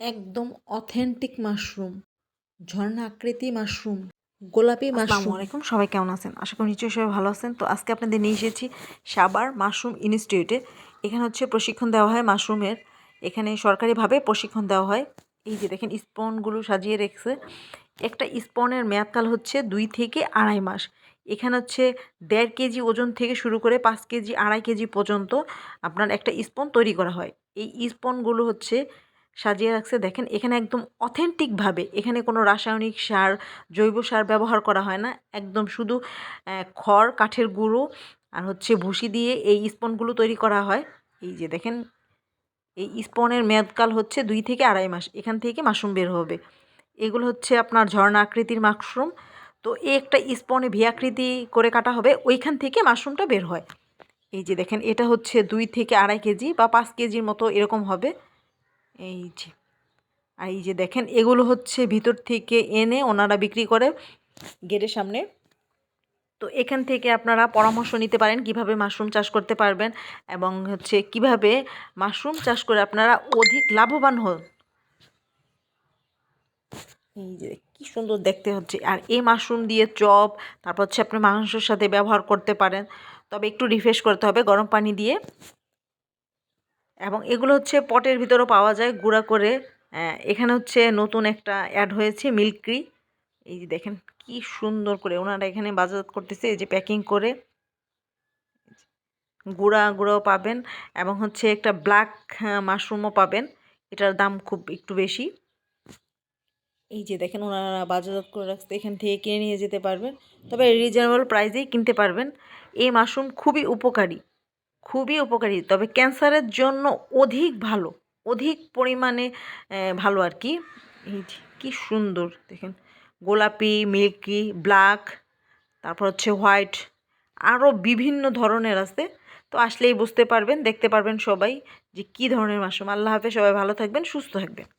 একদম authentic mushroom ঝর্ণা আকৃতি mushroom গোলাপি আসসালামু মাশরুম আলাইকুম সবাই কেমন আছেন? আশা করি নিশ্চয়ই সবাই ভালো আছেন। তো আজকে আপনাদের নিয়ে এসেছি সাবার মাশরুম ইনস্টিটিউটে এখানে হচ্ছে প্রশিক্ষণ দেওয়া হয় মাশরুমের এখানে সরকারিভাবে প্রশিক্ষণ দেওয়া হয়। এই যে দেখেন স্পনগুলো সাজিয়ে রেখেছে। একটা স্পনের মেয়াদকাল হচ্ছে দুই থেকে আড়াই মাস। এখানে হচ্ছে দেড় কেজি ওজন থেকে শুরু করে পাঁচ কেজি আড়াই কেজি পর্যন্ত আপনার একটা স্পন তৈরি করা হয়। এই স্পনগুলো হচ্ছে সাজিয়ে রাখছে। দেখেন, এখানে একদম অথেন্টিকভাবে এখানে কোনো রাসায়নিক সার, জৈব সার ব্যবহার করা হয় না। একদম শুধু খড়, কাঠের গুঁড়ো আর হচ্ছে ভুসি দিয়ে এই স্পনগুলো তৈরি করা হয়। এই যে দেখেন, এই স্পনের মেয়াদকাল হচ্ছে দুই থেকে আড়াই মাস। এখান থেকে মাশরুম বের হবে। এগুলো হচ্ছে আপনার ঝর্ণা আকৃতির মাশরুম। তো এই একটা স্পনে ভি আকৃতি করে কাটা হবে, ওইখান থেকে মাশরুমটা বের হয়। এই যে দেখেন, এটা হচ্ছে দুই থেকে আড়াই কেজি বা পাঁচ কেজির মতো এরকম হবে। এই যে, আর এই যে দেখেন, এগুলো হচ্ছে ভিতর থেকে এনে ওনারা বিক্রি করে গেটের সামনে। তো এখান থেকে আপনারা পরামর্শ নিতে পারেন কীভাবে মাশরুম চাষ করতে পারবেন এবং হচ্ছে কীভাবে মাশরুম চাষ করে আপনারা অধিক লাভবান হন। এই যে কি সুন্দর দেখতে হচ্ছে। আর এই মাশরুম দিয়ে চপ, তারপর হচ্ছে আপনি মাংসের সাথে ব্যবহার করতে পারেন। তবে একটু রিফ্রেশ করতে হবে, গরম পানি দিয়ে। এবং এগুলো হচ্ছে পটের ভিতরেও পাওয়া যায়। গুঁড়া করে এখানে হচ্ছে নতুন একটা অ্যাড হয়েছে মিল্ক্রি এই যে দেখেন কি সুন্দর করে ওনারা এখানে বাজারজাত করতেছে, এই যে প্যাকিং করে। গুঁড়া, গুঁড়াও পাবেন এবং হচ্ছে একটা ব্ল্যাক মাশরুমও পাবেন। এটার দাম খুব একটু বেশি। এই যে দেখেন ওনারা বাজারজাত করে রাখতে এখান থেকে কিনে নিয়ে যেতে পারবেন। তবে রিজনেবল প্রাইসেই কিনতে পারবেন। এই মাশরুম খুবই উপকারী। খুবই উপকারী। তবে ক্যান্সারের জন্য অধিক ভালো, অধিক পরিমাণে ভালো আর কি। কি সুন্দর, দেখেন। গোলাপি, মিল্কি, ব্ল্যাক, তারপর হচ্ছে হোয়াইট আরও বিভিন্ন ধরনের আছে। তো আসলেই বুঝতে পারবেন, দেখতে পারবেন সবাই যে কী ধরনের মাশরুম। আল্লাহ হাফেজ, সবাই ভালো থাকবেন, সুস্থ থাকবেন।